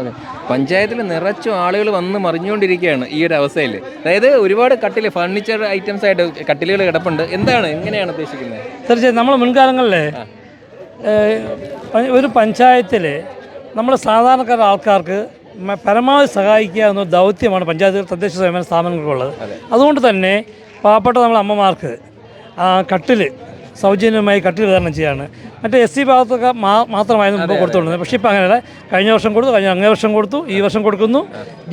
Okay പഞ്ചായത്തിൽ നിറച്ചും ആളുകൾ വന്ന് മറിഞ്ഞുകൊണ്ടിരിക്കുകയാണ് ഈ ഒരു അവസ്ഥയിൽ. അതായത് ഒരുപാട് കട്ടിൽ ഫർണിച്ചർ ഐറ്റംസ് ആയിട്ട് കട്ടിലുകൾ കിടപ്പുണ്ട്. എന്താണ്? എങ്ങനെയാണ് ഉദ്ദേശിക്കുന്നത്? തീർച്ചയായും നമ്മൾ മുൻകാലങ്ങളിൽ ഒരു പഞ്ചായത്തിൽ നമ്മൾ സാധാരണക്കാർ ആൾക്കാർക്ക് പരമാവധി സഹായിക്കുക എന്ന ദൗത്യമാണ് പഞ്ചായത്ത് തദ്ദേശ സ്വയംഭരണ സ്ഥാപനങ്ങൾക്കുള്ളത്. അതുകൊണ്ട് തന്നെ പാവപ്പെട്ട നമ്മളെ അമ്മമാർക്ക് കട്ടിൽ സൗജന്യമായി കട്ടിൽ വിതരണം ചെയ്യാണ്. മറ്റേ എസ് സി ഭാഗത്തൊക്കെ മാ മാത്രമായിരുന്നു മുമ്പ് കൊടുത്തുകൊണ്ടിരുന്നത്. പക്ഷേ ഇപ്പോൾ അങ്ങനെയല്ല. കഴിഞ്ഞ വർഷം കൊടുത്തു കഴിഞ്ഞ അങ്ങേ വർഷം കൊടുത്തു ഈ വർഷം കൊടുക്കുന്നു.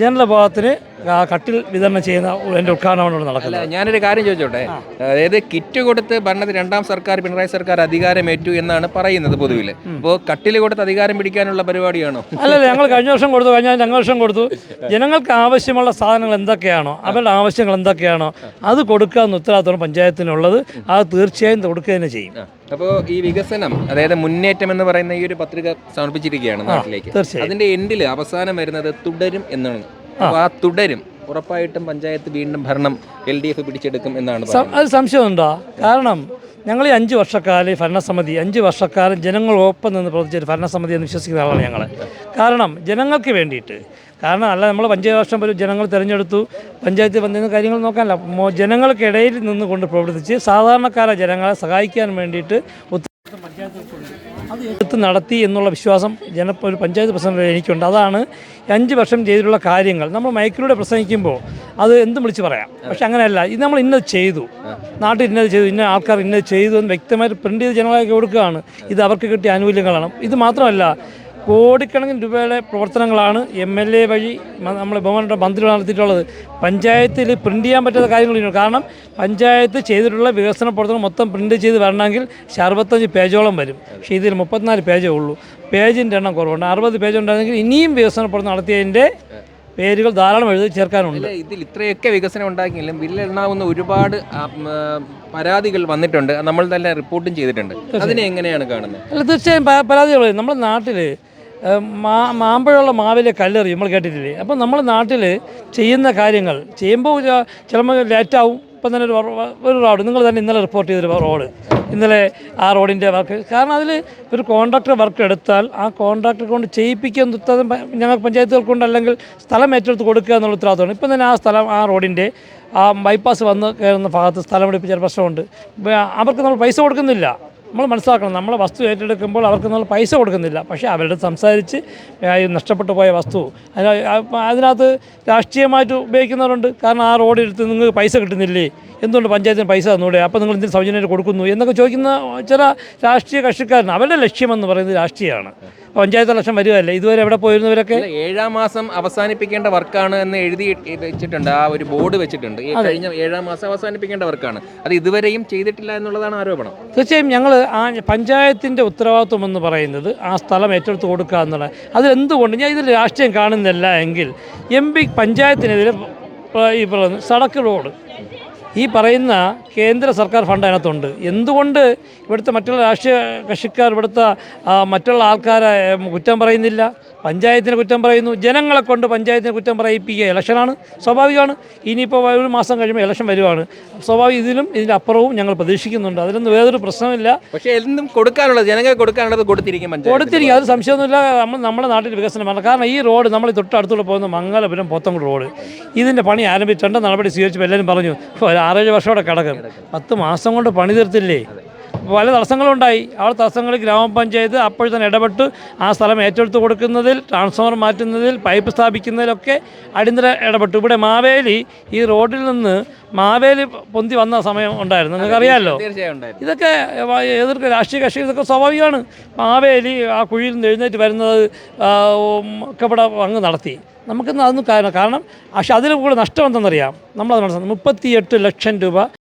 ജനറൽ ഭാഗത്തിന് ആ കട്ടിൽ വിതരണം ചെയ്യുന്ന എന്റെ ഉദ്ഘാടനമാണ് നടക്കുന്നത്. ഞാനൊരു കാര്യം ചോദിച്ചോട്ടെ? അതായത് കിറ്റ് കൊടുത്ത് ഭരണത്തിൽ രണ്ടാം സർക്കാർ പിണറായി സർക്കാർ അധികാരമേറ്റു എന്നാണ് പറയുന്നത് പൊതുവിൽ. അപ്പോൾ കട്ടിൽ കൊടുത്ത് അധികാരം പിടിക്കാനുള്ള പരിപാടിയാണോ? അല്ല ഞങ്ങൾ കഴിഞ്ഞ വർഷം കൊടുത്തു കഴിഞ്ഞ ഞങ്ങൾ വർഷം കൊടുത്തു. ജനങ്ങൾക്ക് ആവശ്യമുള്ള സാധനങ്ങൾ എന്തൊക്കെയാണോ അവരുടെ ആവശ്യങ്ങൾ എന്തൊക്കെയാണോ അത് കൊടുക്കുക എന്ന് ഉത്തരവാദിത്തം പഞ്ചായത്തിനുള്ളത്. അത് തീർച്ചയായും കൊടുക്കുക തന്നെ ചെയ്യും. അപ്പോൾ ഈ വികസനം അതായത് മുന്നേറ്റം എന്ന് പറയുന്ന ഈ ഒരു പത്രിക സമർപ്പിച്ചിരിക്കുകയാണ് നാട്ടിലേക്ക്. അതിന്റെ എൻഡിൽ അവസാനം വരുന്നത് തുടരും എന്നാണ്. അപ്പോൾ ആ തുടരും. ഉറപ്പായിട്ടും പഞ്ചായത്ത് വീണ്ടും ഭരണം എൽ ഡി എഫ് പിടിച്ചെടുക്കും എന്നാണ് അത് സംശയമുണ്ടോ? കാരണം ഞങ്ങൾ ഈ അഞ്ച് വർഷക്കാലം ഈ ഭരണസമിതി അഞ്ച് വർഷക്കാലം ജനങ്ങളോപ്പം നിന്ന് പ്രവർത്തിച്ച ഭരണസമിതി എന്ന് വിശ്വസിക്കുന്ന ആളാണ് ഞങ്ങൾ കാരണം ജനങ്ങൾക്ക് വേണ്ടിയിട്ട്. കാരണം അല്ല നമ്മൾ പഞ്ചായത്ത് വർഷം പോലും ജനങ്ങൾ തിരഞ്ഞെടുത്തു. പഞ്ചായത്തിൽ വന്നിരുന്ന കാര്യങ്ങൾ നോക്കാനല്ല. ജനങ്ങൾക്കിടയിൽ നിന്നുകൊണ്ട് പ്രവർത്തിച്ച് സാധാരണക്കാരെ ജനങ്ങളെ സഹായിക്കാൻ വേണ്ടിയിട്ട് പഞ്ചായത്തുകൾക്കുണ്ട് അത് എടുത്ത് നടത്തി എന്നുള്ള വിശ്വാസം ജന ഒരു പഞ്ചായത്ത് പ്രസിഡന്റ് എനിക്കുണ്ട്. അതാണ് അഞ്ച് വർഷം ചെയ്തിട്ടുള്ള കാര്യങ്ങൾ. നമ്മൾ മൈക്കിലൂടെ പ്രസംഗിക്കുമ്പോൾ അത് എന്തും വിളിച്ച് പറയാം. പക്ഷെ അങ്ങനെയല്ല. ഇത് നമ്മൾ ഇന്നത് ചെയ്തു. നാട്ടിൽ ഇന്നത് ചെയ്തു. ഇന്ന ആൾക്കാർ ഇന്നത് ചെയ്തു എന്ന് വ്യക്തമായിട്ട് പ്രിന്റ് ചെയ്ത് ജനങ്ങളൊക്കെ കൊടുക്കുകയാണ്. ഇത് അവർക്ക് കിട്ടിയ ആനുകൂല്യങ്ങളാണ്. ഇത് മാത്രമല്ല കോടിക്കണക്കിന് രൂപയുടെ പ്രവർത്തനങ്ങളാണ് എം എൽ എ വഴി നമ്മളെ ബഹുമാനപ്പെട്ട മന്ത്രി നടത്തിയിട്ടുള്ളത്. പഞ്ചായത്തിൽ പ്രിന്റ് ചെയ്യാൻ പറ്റാത്ത കാര്യങ്ങളുണ്ട് കാരണം പഞ്ചായത്ത് ചെയ്തിട്ടുള്ള വികസന പ്രവർത്തനം മൊത്തം പ്രിന്റ് ചെയ്ത് വരണമെങ്കിൽ അറുപത്തഞ്ച് പേജോളം വരും. പക്ഷേ ഇതിൽ മുപ്പത്തിനാല് പേജേ ഉള്ളൂ. പേജിന്റെ എണ്ണം കുറവുണ്ട്. അറുപത് പേജ് ഉണ്ടായിരുന്നെങ്കിൽ ഇനിയും വികസന പ്രവർത്തനം നടത്തിയതിന്റെ പേരുകൾ ധാരാളം എഴുതി ചേർക്കാനുണ്ട്. ഇതിൽ ഇത്രയൊക്കെ വികസനം ഉണ്ടാക്കിയെങ്കിലും ബില്ലെണ്ണാവുന്ന ഒരുപാട് പരാതികൾ വന്നിട്ടുണ്ട്. നമ്മൾ തന്നെ റിപ്പോർട്ടും ചെയ്തിട്ടുണ്ട്. അതിനെ എങ്ങനെയാണ് കാണുന്നത്? അല്ല തീർച്ചയായും പരാതികൾ. നമ്മുടെ നാട്ടിൽ മാ മാമ്പഴമുള്ള മാവിലെ കല്ലെറി നമ്മൾ കേട്ടിട്ടില്ലേ? അപ്പം നമ്മൾ നാട്ടിൽ ചെയ്യുന്ന കാര്യങ്ങൾ ചെയ്യുമ്പോൾ ചിലപ്പോൾ ലേറ്റാവും ഇപ്പം തന്നെ ഒരു ഒരു റോഡ് നിങ്ങൾ തന്നെ ഇന്നലെ റിപ്പോർട്ട് ചെയ്തൊരു റോഡ് ഇന്നലെ ആ റോഡിന്റെ വർക്ക് കാരണം അതിൽ ഒരു കോൺട്രാക്ടർ വർക്ക് എടുത്താൽ ആ കോൺട്രാക്ടർ കൊണ്ട് ചെയ്യിപ്പിക്കാൻ ഉത്തരവാദിത്തം ഞങ്ങൾ പഞ്ചായത്തുകൾക്കുണ്ട് അല്ലെങ്കിൽ സ്ഥലം ഏറ്റെടുത്ത് കൊടുക്കുക എന്നുള്ള ഉത്തരവാദിത്തമാണ്. ഇപ്പം തന്നെ ആ സ്ഥലം ആ റോഡിന്റെ ആ ബൈപ്പാസ് വന്ന് കയറുന്ന ഭാഗത്ത് സ്ഥലം എടുപ്പിച്ച പ്രശ്നമുണ്ട്. അവർക്ക് നമ്മൾ പൈസ കൊടുക്കുന്നില്ല. നമ്മൾ മനസ്സിലാക്കണം നമ്മൾ വസ്തു ഏറ്റെടുക്കുമ്പോൾ അവർക്ക് നമ്മൾ പൈസ കൊടുക്കുന്നില്ല. പക്ഷേ അവരുടെ സംസാരിച്ച് നഷ്ടപ്പെട്ടു പോയ വസ്തു. അതിനകത്ത് രാഷ്ട്രീയമായിട്ട് ഉപയോഗിക്കുന്നവരുണ്ട്. കാരണം ആ റോഡ് എടുത്ത് നിങ്ങൾക്ക് പൈസ കിട്ടുന്നില്ലേ? എന്തുകൊണ്ട് പഞ്ചായത്തിന് പൈസ തന്നൂടെ? അപ്പോൾ നിങ്ങൾ എന്തിനു സൗജന്യമായിട്ട് കൊടുക്കുന്നു? എന്നൊക്കെ ചോദിക്കുന്ന ചില രാഷ്ട്രീയ കക്ഷിക്കാരൻ അവരുടെ ലക്ഷ്യമെന്ന് പറയുന്നത് രാഷ്ട്രീയമാണ്. പഞ്ചായത്ത് ലക്ഷം വരികയല്ലേ? ഇതുവരെ എവിടെ പോയിരുന്നവരൊക്കെ? ഏഴാം മാസം അവസാനിപ്പിക്കേണ്ട വർക്കാണ് എന്ന് എഴുതി വെച്ചിട്ടുണ്ട് ആ ഒരു ബോർഡ് വെച്ചിട്ടുണ്ട്. ഈ കഴിഞ്ഞ ഏഴാം മാസം അവസാനിപ്പിക്കേണ്ട വർക്കാണ്. അത് ഇതുവരെയും ചെയ്തിട്ടില്ല എന്നുള്ളതാണ് ആരോപണം. തീർച്ചയായും ഞങ്ങൾ ആ പഞ്ചായത്തിന്റെ ഉത്തരവാദിത്വം എന്ന് പറയുന്നത് ആ സ്ഥലം ഏറ്റെടുത്ത് കൊടുക്കുക എന്നുള്ള. അതിലെന്തുകൊണ്ട് ഞാൻ ഇതിൽ രാഷ്ട്രീയം കാണുന്നില്ല എങ്കിൽ എം പി പഞ്ചായത്തിനെതിരെ ഈ പറയുന്നത് സടക്ക് റോഡ് ഈ പറയുന്ന കേന്ദ്ര സർക്കാർ ഫണ്ട് അതിനകത്തുണ്ട്. എന്തുകൊണ്ട് ഇവിടുത്തെ മറ്റുള്ള രാഷ്ട്രീയ കക്ഷിക്കാർ ഇവിടുത്തെ മറ്റുള്ള ആൾക്കാരെ കുറ്റം പറയുന്നില്ല? പഞ്ചായത്തിനെ കുറ്റം പറയുന്നു. ജനങ്ങളെ കൊണ്ട് പഞ്ചായത്തിനെ കുറ്റം പറയിപ്പിക്കുക ഇലക്ഷനാണ്. സ്വാഭാവികമാണ്. ഇനിയിപ്പോൾ ഒരു മാസം കഴിയുമ്പോൾ ഇലക്ഷൻ വരുവാണ്. സ്വാഭാവിക ഇതിലും ഇതിന്റെ അപ്പുറവും ഞങ്ങൾ പ്രതീക്ഷിക്കുന്നുണ്ട്. അതിലൊന്നും വേറൊരു പ്രശ്നമില്ല. പക്ഷേ എന്തും കൊടുക്കാനുള്ളത് ജനങ്ങൾക്ക് കൊടുക്കാനുള്ളത് കൊടുത്തിരിക്കും കൊടുത്തിരിക്കും. അത് സംശയമൊന്നുമില്ല. നമ്മൾ നമ്മുടെ നാട്ടിൽ വികസനമാണ് കാരണം ഈ റോഡ് നമ്മൾ തൊട്ടടുത്തുള്ള പോകുന്ന മംഗലപുരം പോത്തങ്കോട് റോഡ്. ഇതിന്റെ പണി ആരംഭിച്ചിട്ടുണ്ട് നടപടി സ്വീകരിച്ചപ്പോൾ എല്ലാവരും പറഞ്ഞു "ഓ, വർഷം അവിടെ കിടക്കും. പത്ത് മാസം കൊണ്ട് പണി തീർത്തില്ലേ? പല തടസ്സങ്ങളുണ്ടായി. ആ തടസ്സങ്ങൾ ഗ്രാമപഞ്ചായത്ത് അപ്പോൾ തന്നെ ഇടപെട്ട് ആ സ്ഥലം ഏറ്റെടുത്ത് കൊടുക്കുന്നതിൽ ട്രാൻസ്ഫോമർ മാറ്റുന്നതിൽ പൈപ്പ് സ്ഥാപിക്കുന്നതിലൊക്കെ അടിയന്തര ഇടപെട്ടു. ഇവിടെ മാവേലി ഈ റോഡിൽ നിന്ന് മാവേലി പൊന്തി വന്ന സമയം ഉണ്ടായിരുന്നു. നിങ്ങൾക്കറിയാമല്ലോ ഇതൊക്കെ വ- രാഷ്ട്രീയ കക്ഷികൾ ഇതൊക്കെ സ്വാഭാവികമാണ്. മാവേലി ആ കുഴിയിൽ നിന്ന് എഴുന്നേറ്റ് വരുന്നത് ഒക്കെ ഇവിടെ അങ്ങ് നടത്തി. നമുക്കിന്ന് അതൊന്നും കാരണം കാരണം പക്ഷെ അതിലും കൂടെ നഷ്ടം എന്തെന്നറിയാം? നമ്മളത് മനസ്സിലാക്കി മുപ്പത്തിയെട്ട് ലക്ഷം രൂപ